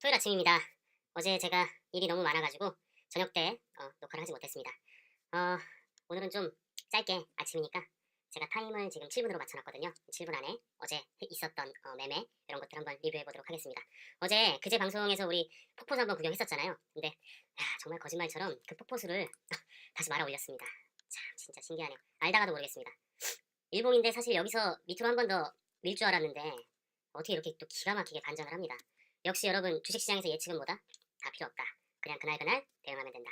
토요일 아침입니다. 어제 제가 일이 너무 많아가지고 저녁 때 어, 녹화를 하지 못했습니다. 어, 오늘은 좀 짧게 아침이니까 제가 타임을 지금 7분으로 맞춰놨거든요. 7분 안에 어제 있었던 어, 매매 이런 것들 한번 리뷰해 보도록 하겠습니다. 어제 그제 방송에서 우리 폭포수 한번 구경했었잖아요. 근데 야, 정말 거짓말처럼 그 폭포수를 다시 말아 올렸습니다. 참 진짜 신기하네요. 알다가도 모르겠습니다. 일봉인데 사실 여기서 밑으로 한 번 더 밀 줄 알았는데 어떻게 이렇게 또 기가 막히게 반전을 합니다. 역시 여러분 주식시장에서 예측은 뭐다? 다 필요 없다. 그냥 그날 그날 대응하면 된다.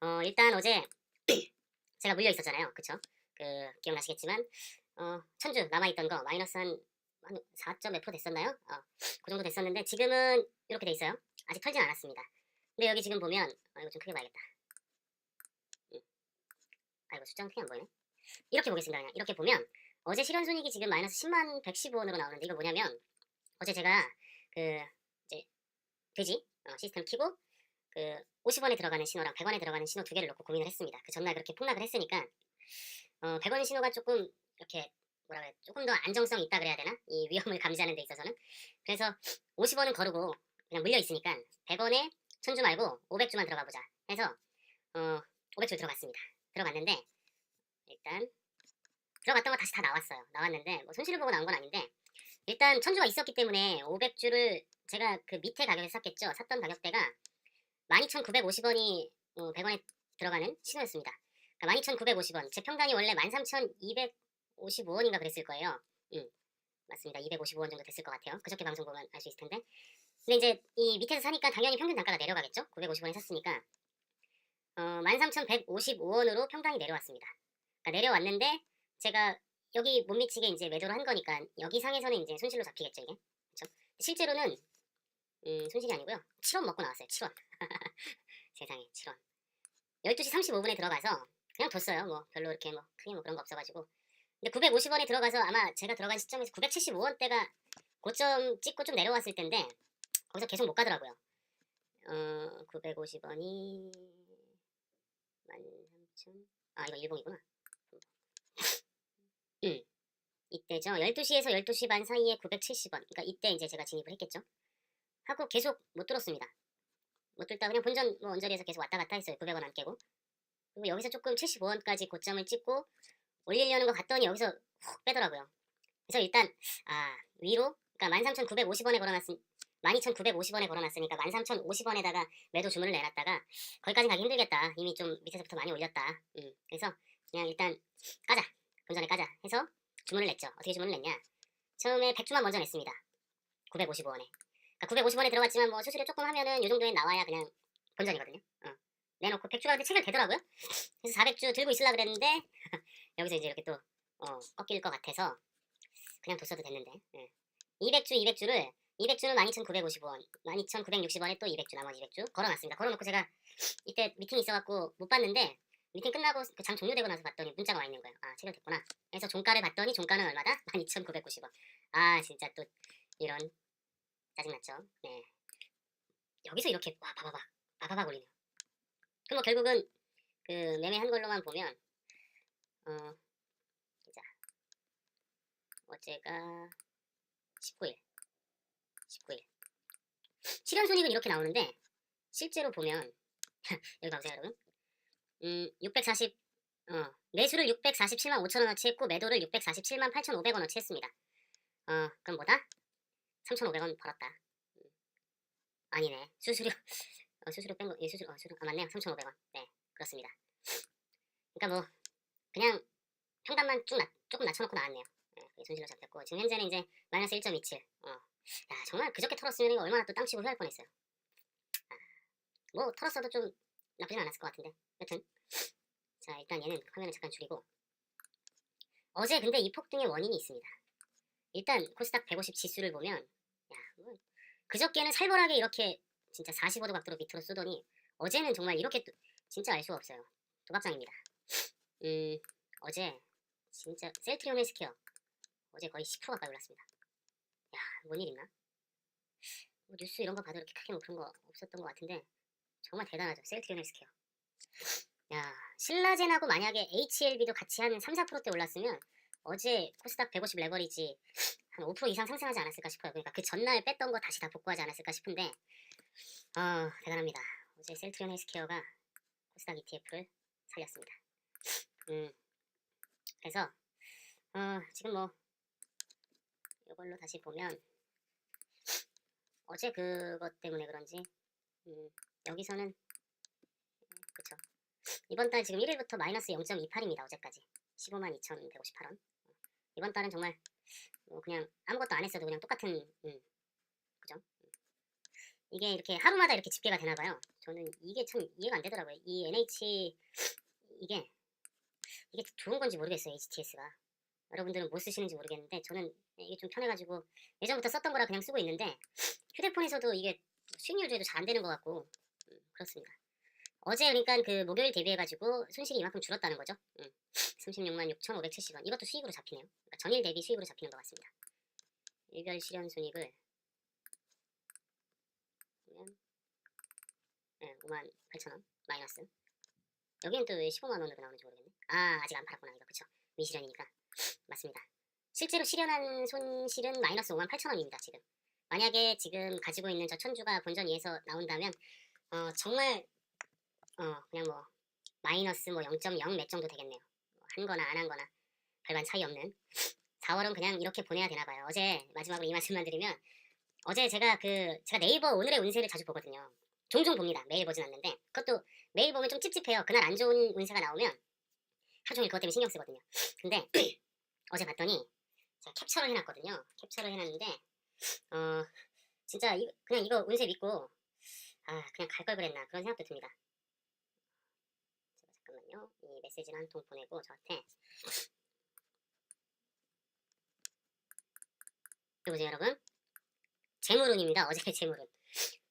어 일단 어제 제가 물려 있었잖아요. 그쵸? 그 기억나시겠지만 어 천주 남아있던 거 마이너스 한, 한 4점 몇 프로 됐었나요? 어, 그 정도 됐었는데 지금은 이렇게 돼 있어요. 아직 털진 않았습니다. 근데 여기 지금 보면 어, 이거 좀 크게 봐야겠다. 음. 아 이거 숫자는 크게 안 보이네. 이렇게 보겠습니다. 그냥 이렇게 보면 어제 실현 손익이 지금 마이너스 10만 115원으로 나오는데 이거 뭐냐면 어제 제가 그 돼지 어, 시스템 키고 그 50원에 들어가는 신호랑 100원에 들어가는 신호 두 개를 놓고 고민을 했습니다. 그 전날 그렇게 폭락을 했으니까 어, 100원 신호가 조금 이렇게 뭐라 그래 조금 더 안정성 있다 그래야 되나 이 위험을 감지하는 데 있어서는 그래서 50원은 거르고 그냥 물려 있으니까 100원에 천주 말고 500주만 들어가 보자 해서 어 500주 들어갔습니다. 들어갔는데 일단 들어갔던 거 다시 다 나왔어요. 나왔는데 뭐 손실을 보고 나온 건 아닌데 일단 천주가 있었기 때문에 500주를 제가 그 밑에 가격에 샀겠죠. 샀던 가격대가 12,950원이 어, 100원에 들어가는 신호였습니다. 그러니까 12,950원. 제 평단이 원래 13,255원인가 그랬을 거예요. 음, 맞습니다. 255원 정도 됐을 것 같아요. 그저께 방송 보면 알 수 있을 텐데. 근데 이제 이 밑에서 사니까 당연히 평균 단가가 내려가겠죠. 950원에 샀으니까. 어, 13,155원으로 평단이 내려왔습니다. 그러니까 내려왔는데 제가 여기 못 미치게 이제 매도를 한 거니까 여기 상에서는 이제 손실로 잡히겠죠 이게. 그렇죠? 실제로는 음, 손실이 아니고요. 7원 먹고 나왔어요 7원. 세상에 7원. 12시 35분에 들어가서 그냥 뒀어요 뭐. 별로 이렇게 뭐 크게 뭐 그런 거 없어가지고. 근데 950원에 들어가서 아마 제가 들어간 시점에서 975원대가 고점 찍고 좀 내려왔을 텐데 거기서 계속 못 가더라고요. 어 950원이 13,000... 아 이거 일봉이구나 음. 이때죠. 12시에서 12시 반 사이에 970원. 그러니까 이때 이제 제가 진입을 했겠죠. 하고 계속 못 들었습니다. 못 들다 그냥 본전 뭐 원자리에서 계속 왔다 갔다 했어요. 900원 안 깨고. 그리고 여기서 조금 75원까지 고점을 찍고 올리려는 거 같더니 여기서 훅 빼더라고요. 그래서 일단 아 위로 그러니까 13,950원에 걸어놨으 12,950원에 걸어놨으니까 13,050원에다가 매도 주문을 내놨다가 거기까지 가기 힘들겠다. 이미 좀 밑에서부터 많이 올렸다. 음, 그래서 그냥 일단 까자. 본전에 까자 해서 주문을 냈죠. 어떻게 주문을 냈냐? 처음에 100주만 먼저 냈습니다. 955원에. 그러니까 950원에 들어갔지만 뭐 수수료 조금 하면은 이 정도에 나와야 그냥 본전이거든요. 어. 내놓고 100주가 체결되더라고요. 그래서 400주 들고 있으려 그랬는데 여기서 이제 이렇게 또 어, 꺾일 것 같아서 그냥 뒀어도 됐는데. 예. 200주 200주를 200주는 12,950원, 12,960원에 또 200주 나머지 200주 걸어놨습니다. 걸어놓고 제가 이때 미팅 있어갖고 못 봤는데 미팅 끝나고 그 장 종료되고 나서 봤더니 문자가 와 있는 거예요. 아 체결됐구나. 그래서 종가를 봤더니 종가는 얼마다? 12,990원. 아 진짜 또 이런 짜증났죠. 네. 여기서 이렇게 와 바바박 바바박 올리네요. 그럼 뭐 결국은 그 매매한 걸로만 보면 어 자, 어제가 19일 19일 실현 손익은 이렇게 나오는데 실제로 보면 여기 봐보세요 여러분 음, 640, 어, 매수를 647만 5천원어치 했고, 매도를 647만 8,500원어치 했습니다. 어, 그럼 뭐다? 3,500원 벌었다. 음, 아니네. 수수료, 어, 수수료 뺀 거, 예, 수수료, 어, 수수료, 아, 맞네요. 3,500원. 네, 그렇습니다. 그러니까 뭐, 그냥 평단만 쭉 낮, 조금 낮춰놓고 나왔네요. 네, 손실로 잡혔고, 지금 현재는 이제 마이너스 1.27. 어, 야, 정말 그저께 털었으면 이거 얼마나 또 땅치고 후회할 뻔했어요. 아, 뭐, 털었어도 좀 나쁘진 않았을 것 같은데. 여튼 자 일단 얘는 화면을 잠깐 줄이고 어제 근데 이 폭등의 원인이 있습니다. 일단 코스닥 150 지수를 보면 야 뭐, 그저께는 살벌하게 이렇게 진짜 45도 각도로 밑으로 쏘더니 어제는 정말 이렇게 또, 진짜 알 수가 없어요. 도박장입니다. 음 어제 진짜 셀트리온 헬스케어 어제 거의 10% 가까이 올랐습니다. 야 뭔 일 있나? 뭐 뉴스 이런 거 봐도 이렇게 크게 뭐 그런 거 없었던 것 같은데 정말 대단하죠 셀트리온 헬스케어. 야, 신라젠하고 만약에 HLB도 같이 한 3, 4%대 올랐으면 어제 코스닥 150 레버리지 한 5% 이상 상승하지 않았을까 싶어요. 그러니까 그 전날 뺐던 거 다시 다 복구하지 않았을까 싶은데 어, 대단합니다. 어제 셀트리온 헬스케어가 코스닥 ETF를 살렸습니다. 음, 그래서 어, 지금 뭐 이걸로 다시 보면 어제 그것 때문에 그런지 음, 여기서는 그쵸. 이번 달 지금 1일부터 마이너스 0.28입니다 어제까지. 15만 2,158원. 이번 달은 정말 뭐 그냥 아무것도 안 했어도 그냥 똑같은 음, 그죠? 음. 이게 이렇게 하루마다 이렇게 집계가 되나 봐요. 저는 이게 참 이해가 안 되더라고요. 이 NH 이게 이게 좋은 건지 모르겠어요 HTS가. 여러분들은 뭐 쓰시는지 모르겠는데 저는 이게 좀 편해가지고 예전부터 썼던 거라 그냥 쓰고 있는데 휴대폰에서도 이게 수익률 제도 잘 안 되는 것 같고 음, 그렇습니다. 어제 그러니까 그 목요일 대비해가지고 손실이 이만큼 줄었다는 거죠. 음, 36만 6,570원 이것도 수익으로 잡히네요. 그러니까 전일 대비 수익으로 잡히는 것 같습니다. 일별 실현 손익을 보면 네, 5만 8천원 마이너스 여기는 또 왜 15만 원으로 나오는지 모르겠네. 아 아직 안 팔았구나 이거 그쵸 미실현이니까 맞습니다. 실제로 실현한 손실은 마이너스 5만 8천 원입니다. 지금 만약에 지금 가지고 있는 저 천주가 본전 2에서 나온다면 어, 정말 어, 그냥 뭐 마이너스 뭐 0.0 몇 정도 되겠네요. 뭐 한거나 안 한 거나 별반 차이 없는 4월은 그냥 이렇게 보내야 되나 봐요. 어제 마지막으로 이 말씀만 드리면 어제 제가 그 제가 네이버 오늘의 운세를 자주 보거든요. 종종 봅니다. 매일 보진 않는데 그것도 매일 보면 좀 찝찝해요. 그날 안 좋은 운세가 나오면 하루 종일 그것 때문에 신경 쓰거든요. 근데 어제 봤더니 제가 캡처를 해놨거든요. 캡처를 해놨는데 어 진짜 이, 그냥 이거 운세 믿고 아 그냥 갈 걸 그랬나 그런 생각도 듭니다. 잠깐만요. 이 메시지를 한 통 보내고 저한테 여보세요 여러분 재물운입니다. 어제 재물운.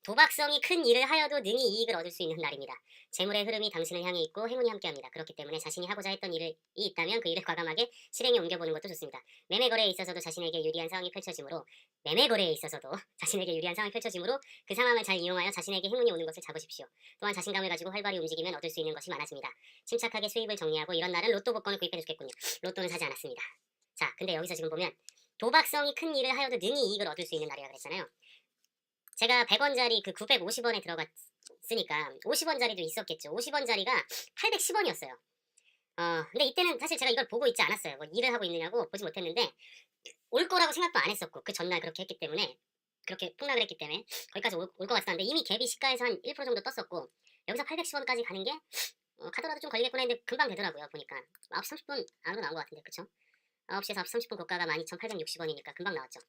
도박성이 큰 일을 하여도 능히 이익을 얻을 수 있는 날입니다. 재물의 흐름이 당신을 향해 있고 행운이 함께합니다. 그렇기 때문에 자신이 하고자 했던 일이 있다면 그 일을 과감하게 실행에 옮겨보는 것도 좋습니다. 매매 거래에 있어서도 자신에게 유리한 상황이 펼쳐지므로 매매 거래에 있어서도 자신에게 유리한 상황이 펼쳐지므로 그 상황을 잘 이용하여 자신에게 행운이 오는 것을 잡으십시오. 또한 자신감을 가지고 활발히 움직이면 얻을 수 있는 것이 많아집니다. 침착하게 수입을 정리하고 이런 날은 로또 복권을 구입해 주겠군요. 로또는 사지 않았습니다. 자, 근데 여기서 지금 보면 도박성이 큰 일을 하여도 능히 이익을 얻을 수 있는 날이라 그랬잖아요. 제가 100원짜리 그 950원에 들어갔으니까 50원짜리도 있었겠죠. 50원짜리가 810원이었어요. 어, 근데 이때는 사실 제가 이걸 보고 있지 않았어요. 뭐 일을 하고 있느냐고 보지 못했는데 올 거라고 생각도 안 했었고 그 전날 그렇게 했기 때문에 그렇게 폭락을 했기 때문에 거기까지 올 것 같았는데 이미 갭이 시가에서 한 1% 정도 떴었고 여기서 810원까지 가는 게 어, 가더라도 좀 걸리겠구나 했는데 금방 되더라고요 보니까 9시 30분 안으로 나온 것 같은데 그쵸? 9시에서 9시 30분 고가가 12,860원이니까 금방 나왔죠.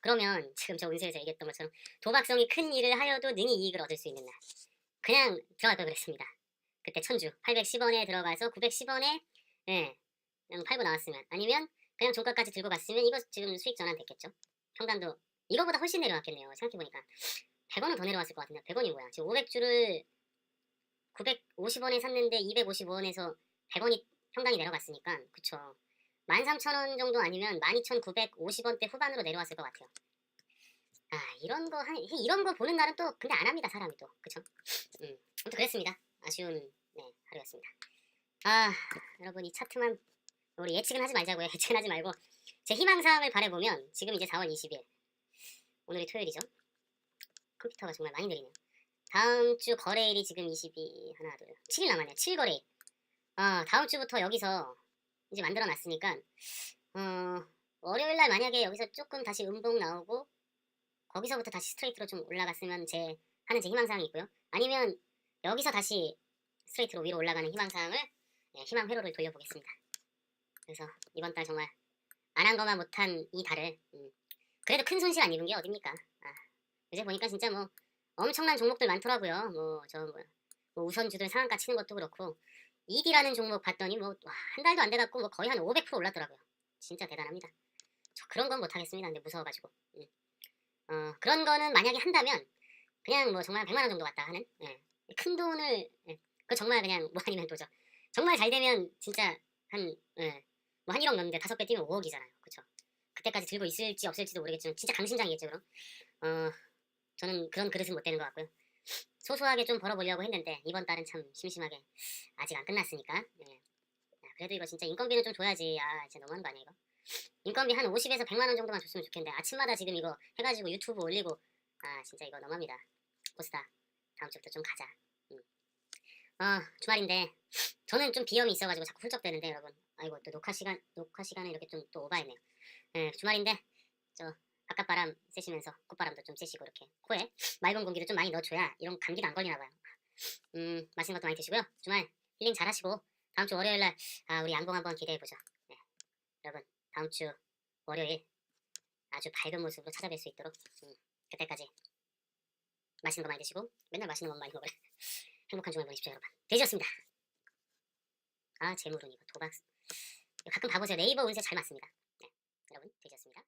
그러면 지금 저 운세에서 얘기했던 것처럼 도박성이 큰 일을 하여도 능히 이익을 얻을 수 있는 날. 그냥 들어갈 걸 그랬습니다. 그때 천주 810원에 들어가서 910원에 예, 그냥 팔고 나왔으면 아니면 그냥 종가까지 들고 갔으면 이거 지금 수익 전환 됐겠죠. 평단도 이거보다 훨씬 내려왔겠네요. 생각해보니까 100원은 더 내려왔을 것 같은데 100원이 뭐야? 지금 500주를 950원에 샀는데 255원에서 100원이 평단이 내려갔으니까 그쵸. 13,000원 정도 아니면 12,950원대 후반으로 내려왔을 것 같아요. 아 이런 거 한, 이런 거 보는 날은 또 근데 안 합니다 사람이 또 그쵸? 음 아무튼 그랬습니다. 아쉬운 네 하루였습니다. 아 여러분 이 차트만 우리 예측은 하지 말자고요. 예측은 하지 말고 제 희망사항을 바라보면 지금 이제 4월 20일 오늘이 토요일이죠. 컴퓨터가 정말 많이 느리네요. 다음 주 거래일이 지금 22 하나 둘 7일 남았네요. 7 거래일. 아 다음 주부터 여기서 이제 만들어 놨으니까 어, 월요일 날 만약에 여기서 조금 다시 음봉 나오고 거기서부터 다시 스트레이트로 좀 올라갔으면 제 하는 제 희망사항이 있고요. 아니면 여기서 다시 스트레이트로 위로 올라가는 희망사항을 예, 희망 회로를 돌려보겠습니다. 그래서 이번 달 정말 안한 것만 못한 이 달을 음, 그래도 큰 손실 안 입은 게 어딥니까? 아, 이제 보니까 진짜 뭐 엄청난 종목들 많더라고요. 뭐 저 뭐, 뭐 우선주들 상한가 치는 것도 그렇고 이디라는 종목 봤더니 뭐 한 달도 안 돼갖고 뭐 거의 한 500% 올랐더라고요. 진짜 대단합니다. 저 그런 건 못하겠습니다. 근데 무서워가지고. 음. 어, 그런 거는 만약에 한다면 그냥 뭐 정말 100만 원 정도 갔다 하는 예. 큰 돈을 예. 그 정말 그냥 뭐 아니면 도죠. 정말 잘 되면 진짜 한 예. 뭐한 1억 넘는데 다섯 배 뛰면 5억이잖아요. 그쵸? 그때까지 들고 있을지 없을지도 모르겠지만 진짜 강심장이겠죠 그럼. 어, 저는 그런 그릇은 못 되는 것 같고요. 소소하게 좀 벌어보려고 했는데 이번 달은 참 심심하게 아직 안 끝났으니까 예. 야, 그래도 이거 진짜 인건비는 좀 줘야지 아 진짜 너무한 거 아니야 이거 인건비 한 50에서 100만 원 정도만 줬으면 좋겠는데 아침마다 지금 이거 해가지고 유튜브 올리고 아 진짜 이거 너무합니다. 보스다 다음 주부터 좀 가자. 음. 어 주말인데 저는 좀 비염이 있어가지고 자꾸 훌쩍대는데 여러분 아이고 또 녹화 시간 녹화 시간을 이렇게 좀 또 오바했네요. 예, 주말인데 저 바깥 바람 쐬시면서 콧바람도 좀 쐬시고 이렇게 코에 맑은 공기도 좀 많이 넣어줘야 이런 감기도 안 걸리나 봐요. 음 맛있는 것도 많이 드시고요. 주말 힐링 잘 하시고 다음 주 월요일 날 아, 우리 양봉 한번 기대해 보죠. 네. 여러분 다음 주 월요일 아주 밝은 모습으로 찾아뵐 수 있도록 음, 그때까지 맛있는 거 많이 드시고 맨날 맛있는 것 많이 먹으래. 행복한 주말 보내십시오 여러분. 돼지였습니다. 아 재물운 이거 도박 가끔 봐보세요. 네이버 운세 잘 맞습니다. 네, 여러분 돼지였습니다.